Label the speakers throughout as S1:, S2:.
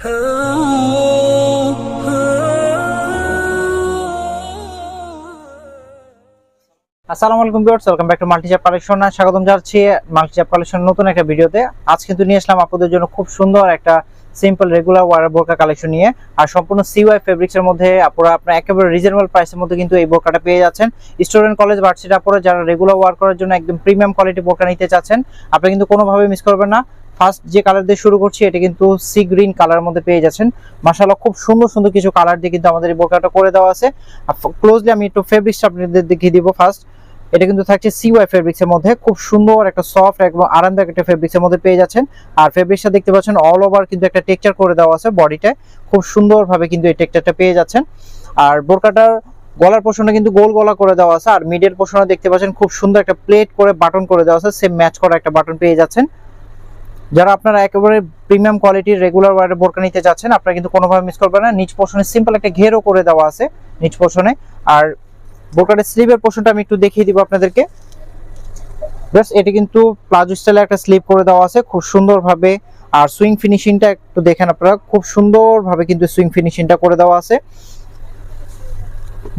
S1: আসসালামু আলাইকুম viewers, welcome back to মাল্টিচ্যাপ কালেকশন স্বাগতম জানাচ্ছি মাল্টিচ্যাপ কালেকশন নতুন একটা ভিডিওতে। আজ কিন্তু নিয়ে আসলাম আপনাদের জন্য খুব সুন্দর একটা সিম্পল রেগুলার ওয়ার বোরকা কালেকশন নিয়ে। আর সম্পূর্ণ সিওয়াই ফেব্রিক্স এর মধ্যে আপনারা আপনার একেবারে রিজনেবল প্রাইসের মধ্যে কিন্তু এই বোরকাটা পেয়ে যাচ্ছেন। স্টুডেন্ট কলেজ ভার্সিটি আপনারা যারা রেগুলার ওয়ার করার জন্য একদম প্রিমিয়াম কোয়ালিটি বোরকা নিতে চাচ্ছেন, আপনি কিন্তু কোনোভাবে মিস করবেন না। ফার্স্ট যে কালার দিয়ে শুরু করছি, এটা কিন্তু সি গ্রিন কালার মধ্যে পেয়ে যাচ্ছেন। মাশাআল্লাহ, খুব সুন্দর সুন্দর কিছু কালার দিয়ে কিন্তু আমাদের এই বোরকাটা করে দেওয়া আছে। ক্লোজলি আমি একটু ফেব্রিক্সটা আপনাদের দেখিয়ে দিব ফার্স্ট এটা কিন্তু থাকছে সিওয়াই ফেব্রিক্স এর মধ্যে। খুব সুন্দর একটা সফট এবং আরামদায়ক একটা ফেব্রিক্স এর মধ্যে পেয়ে যাচ্ছেন। আর ফেব্রিক্সটা দেখতে পাচ্ছেন অল ওভার কিন্তু একটা টেক্সচার করে দেওয়া আছে বডিতে খুব সুন্দরভাবে কিন্তু এই টেক্সচারটা পেয়ে যাচ্ছেন। আর বোরকাটার গলার পোষণে কিন্তু গোল গলা করে দেওয়া আছে। আর মিডের পোষণে দেখতে পাচ্ছেন খুব সুন্দর একটা প্লেট করে বাটন করে দেওয়া আছে। সেম ম্যাচ করা একটা বাটন পেয়ে যাচ্ছেন। যারা আপনারা একেবারে প্রিমিয়াম কোয়ালিটির রেগুলার ওয়ারের বোরকা নিতে চাচ্ছেন আপনারা কিন্তু কোনোভাবে মিস করবেন না। নিচ পোষণে সিম্পল একটা ঘেরও করে দেওয়া আছে, নিচ পোষণে আর বোরকাটের স্লিভের পোর্শনটা আমি একটু দেখিয়ে দিব আপনাদেরকে। বেশ এটি কিন্তু প্লাজো স্টাইলে একটা স্লিভ করে দেওয়া আছে, খুব সুন্দরভাবে। আর সুইং ফিনিশিংটা একটু দেখেন আপনারা, খুব সুন্দরভাবে কিন্তু সুইং ফিনিশিংটা করে দেওয়া আছে।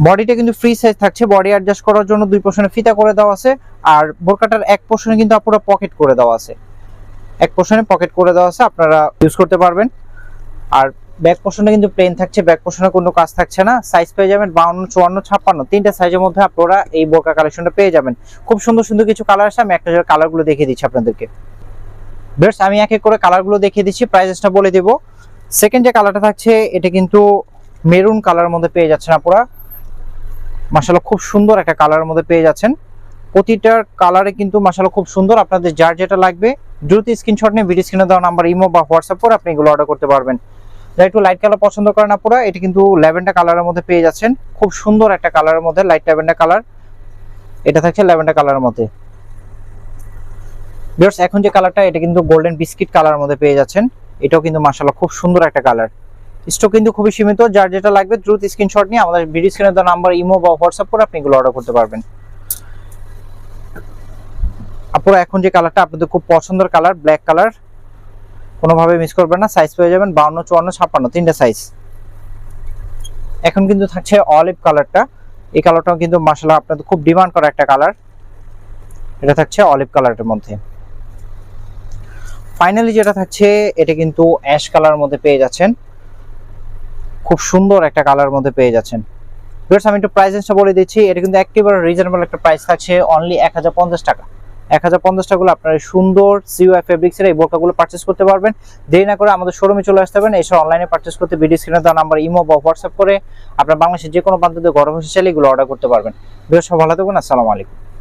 S1: বডিটা কিন্তু ফ্রি সাইজ থাকছে বডি অ্যাডজাস্ট করার জন্য দুই পোর্শনে ফিতা করে দেওয়া আছে। আর বোরকাটার এক পোর্শনে কিন্তু আপনারা পকেট করে দেওয়া আছে। এক পোর্শনে পকেট করে দেওয়া আছে, আপনারা ইউজ করতে পারবেন। আর ব্যাক পোর্শনে কিন্তু প্লেন থাকছে ব্যাক পোর্শনে কোনো কাজ থাকছে না। সাইজ পেয়ে যাবেন বাউন্ন, চুয়ান্ন, ছাপ্পান্ন। তিনটা সাইজের মধ্যে আপনারা এই বোরকা কালেকশনটা পেয়ে যাবেন। খুব সুন্দর সুন্দর কিছু কালার আছে আমি একটা কালারগুলো দেখিয়ে দিচ্ছি আপনাদেরকে। বেশ আমি এক এক করে কালারগুলো দেখিয়ে দিচ্ছি প্রাইসটা বলে দেব। সেকেন্ড যে কালারটা থাকছে, এটা কিন্তু মেরুন কালারের মধ্যে পেয়ে যাচ্ছেন আপনারা। মাসাল্লাহ খুব সুন্দর একটা কালারের মধ্যে পেয়ে যাচ্ছেন। প্রতিটার কালারে কিন্তু মাসাল্লাহ খুব সুন্দর আপনাদের যার যেটা লাগবে, দ্রুত স্ক্রিনশট নিয়ে ভিডিও স্ক্রিনে দেওয়া নাম্বার ইমো বা হোয়াটসঅ্যাপ করে আপনি এগুলো অর্ডার করতে পারবেন। যারা একটু লাইট কালার পছন্দ করেন না আপনারা এটা কিন্তু ল্যাভেন্ডার কালারের মধ্যে পেয়ে যাচ্ছেন। খুব সুন্দর একটা কালারের মধ্যে লাইট ল্যাভেন্ডার কালার এটা থাকছে ল্যাভেন্ডার কালারের মধ্যে। ভিউয়ার্স এখন যে কালারটা এটা কিন্তু গোল্ডেন বিস্কিট কালারের মধ্যে পেয়ে যাচ্ছেন। এটাও কিন্তু মাশাআল্লাহ খুব সুন্দর একটা কালার স্টক কিন্তু খুবই সীমিত, যার যেটা লাগবে, দ্রুত স্ক্রিনশট নিয়ে আমাদের ভিডিও স্ক্রিনে দেওয়া নাম্বার ইমো বা হোয়াটসঅ্যাপ করে আপনি এগুলো অর্ডার করতে পারবেন। আপনারা এখন যে কালারটা আপনাদের খুব পছন্দের কালার ব্ল্যাক কালার কোনোভাবে মিস করবেন না সাইজ পেয়ে যাবেন বাউন্ন, চুয়ান্ন, ছাপ্পান্ন, তিনটা সাইজ এখন কিন্তু থাকছে অলিভ কালারটা এই কালারটাও কিন্তু মাসাল্লাহ আপনাদের খুব ডিমান্ড করা একটা কালার এটা থাকছে অলিভ কালারের মধ্যে। ফাইনালি যেটা থাকছে, এটা কিন্তু অ্যাশ কালার মধ্যে পেয়ে যাচ্ছেন। খুব সুন্দর একটা কালার মধ্যে পেয়ে যাচ্ছেন। আমি একটু প্রাইসটা বলে দিচ্ছি। এটা কিন্তু একেবারে রিজনেবল একটা প্রাইস থাকছে অনলি এক হাজার পঞ্চাশ টাকা। এক হাজার পঞ্চাশ টাকাগুলো আপনারা সুন্দর সিওআই ফেব্রিক্সের এই বোরকাগুলো পারচেস করতে পারবেন। দেরি না করে আমাদের শোরুমে চলে আসতে পারেন এসব অনলাইনে পার্চেস করতে ভিডিও স্ক্রিনে দেওয়া নাম্বার ইমো বা হোয়াটসঅ্যাপ করে আপনার বাংলাদেশের যে কোনো প্রান্ত দিয়ে হিসেবে বসে এগুলো অর্ডার করতে পারবেন। বেশ ভালো থাকবেন আসসালামু আলাইকুম।